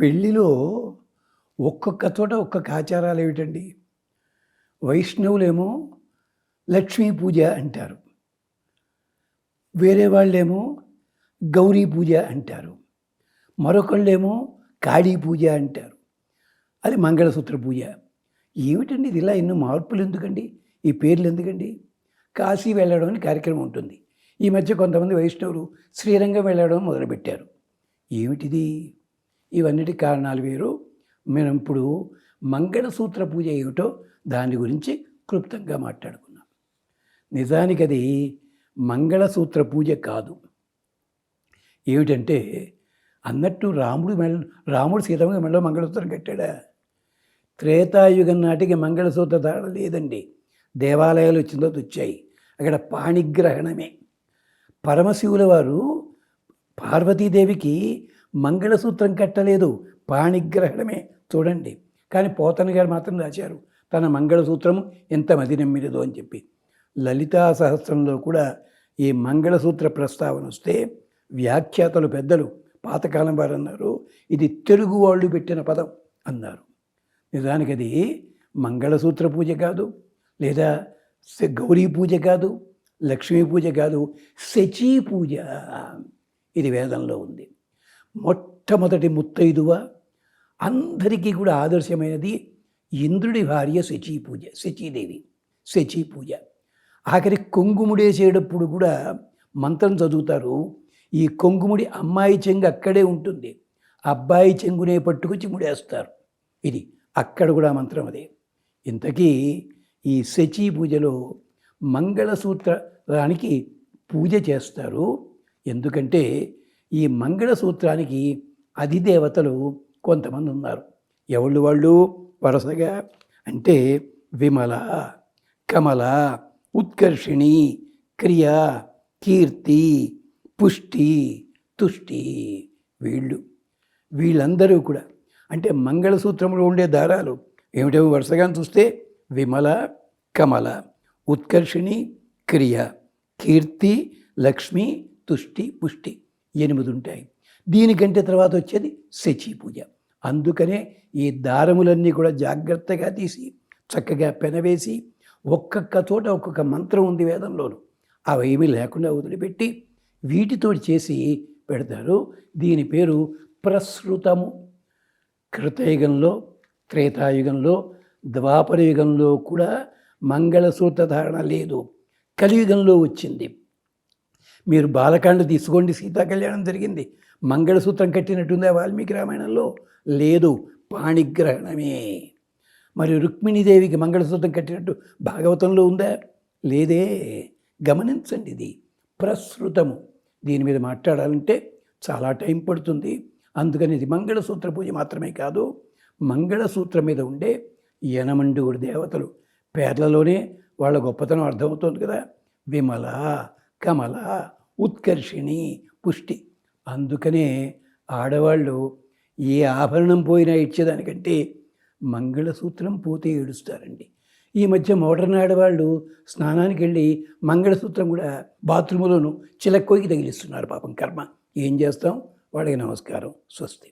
పెళ్ళిలో ఒక్కొక్క చోట ఒక్కొక్క ఆచారాలు ఏమిటండి? వైష్ణవులేమో లక్ష్మీ పూజ అంటారు. వేరే వాళ్ళేమో గౌరీ పూజ అంటారు. మరొకళ్ళేమో కాళీ పూజ అంటారు. అది మంగళసూత్ర పూజ. ఏమిటండి ఇది? ఇలా ఎన్నో మార్పులు ఎందుకండి? ఈ పేర్లు ఎందుకండి? కాశీ వెళ్ళడం అని కార్యక్రమం ఉంటుంది. ఈ మధ్య కొంతమంది వైష్ణవులు శ్రీరంగం వెళ్ళడం మొదలుపెట్టారు. ఏమిటిది? ఇవన్నిటి కారణాలు వేరు. మనం ఇప్పుడు మంగళసూత్ర పూజ ఏమిటో దాని గురించి క్లుప్తంగా మాట్లాడుకున్నాం నిజానికి అది మంగళసూత్ర పూజ కాదు. ఏమిటంటే అన్నట్టు రాముడు మెళ్ళ రాముడు సీతమ్మ మెళ్ళ మంగళసూత్రం కట్టాడా? త్రేతాయుగం నాటికి మంగళసూత్ర ధారణ లేదండి. దేవాలయాలు వచ్చిన తర్వాత వచ్చాయి. అక్కడ పాణిగ్రహణమే. పరమశివుల వారు పార్వతీదేవికి మంగళసూత్రం కట్టలేదు. పాణిగ్రహణమే. చూడండి. కానీ పోతన గారు మాత్రం రాశారు. తన మంగళసూత్రం ఎంత మది నమ్మినదో అని చెప్పి. లలితా సహస్రంలో కూడా ఈ మంగళసూత్ర ప్రస్తావన వస్తే వ్యాఖ్యాతలు పెద్దలు పాతకాలం వారు అన్నారు ఇది తెలుగు వాళ్ళు పెట్టిన పదం అన్నారు. నిజానికి అది మంగళసూత్ర పూజ కాదు లేదా గౌరీ పూజ కాదు లక్ష్మీ పూజ కాదు శచీ పూజ. ఇది వేదంలో ఉంది. మొట్టమొదటి ముత్తైదువ అందరికీ కూడా ఆదర్శమైనది ఇంద్రుడి భార్య శచీ పూజ శచీదేవి శచీ పూజ. ఆఖరి కొంగుముడేసేటప్పుడు కూడా మంత్రం చదువుతారు. ఈ కొంగుముడి అమ్మాయి చెంగు అక్కడే ఉంటుంది. అబ్బాయి చెంగునే పట్టుకొచ్చి ముడేస్తారు. ఇది అక్కడ కూడా మంత్రం అదే. ఇంతకీ ఈ శచీ పూజలో మంగళసూత్రానికి పూజ చేస్తారు. ఎందుకంటే ఈ మంగళసూత్రానికి అధిదేవతలు కొంతమంది ఉన్నారు. ఎవళ్ళు వాళ్ళు? వరుసగా అంటే విమల కమల ఉత్కర్షిణి క్రియ కీర్తి పుష్టి తుష్టి వీళ్ళు. వీళ్ళందరూ కూడా అంటే మంగళసూత్రంలో ఉండే దారాలు ఏమిటేమో వరుసగా చూస్తే విమల కమల ఉత్కర్షిణి క్రియ కీర్తి లక్ష్మి తుష్టి పుష్టి. ఎనిమిది ఉంటాయి దీనికంటే తర్వాత వచ్చేది శచి పూజ. అందుకనే ఈ దారములన్నీ కూడా జాగ్రత్తగా తీసి చక్కగా పెనవేసి ఒక్కొక్క చోట ఒక్కొక్క మంత్రం ఉంది వేదంలోను. అవి ఏమీ లేకుండా వదిలిపెట్టి వీటితో చేసి పెడతారు. దీని పేరు ప్రసృతము. కృతయుగంలో త్రేతాయుగంలో ద్వాపర యుగంలో కూడా మంగళసూత్ర ధారణ లేదు. కలియుగంలో వచ్చింది. మీరు బాలకాండ తీసుకోండి సీతా కళ్యాణం జరిగింది. మంగళసూత్రం కట్టినట్టుందా వాల్మీకి రామాయణంలో? లేదు పాణిగ్రహణమే. మరి రుక్మిణీదేవికి మంగళసూత్రం కట్టినట్టు భాగవతంలో ఉందా? లేదే. గమనించండి ఇది. ప్రసృతము. దీని మీద మాట్లాడాలంటే చాలా టైం పడుతుంది. అందుకని ఇది మంగళసూత్ర పూజ మాత్రమే కాదు మంగళసూత్రం మీద ఉండే యనమండుగుడు దేవతలు. పేర్లలోనే వాళ్ళ గొప్పతనం అర్థమవుతుంది కదా. విమల కమల ఉత్కర్షిణి పుష్టి. అందుకనే ఆడవాళ్ళు ఏ ఆభరణం పోయినా ఇచ్చేదానికంటే మంగళసూత్రం పోతే ఏడుస్తారండి. ఈ మధ్య మోడర్న్ ఆడవాళ్ళు స్నానానికి వెళ్ళి మంగళసూత్రం కూడా బాత్రూంలోను చిలక్కోకి తగిలిస్తున్నారు పాపం కర్మ. ఏం చేస్తాం? వాళ్ళకి నమస్కారం. స్వస్తి.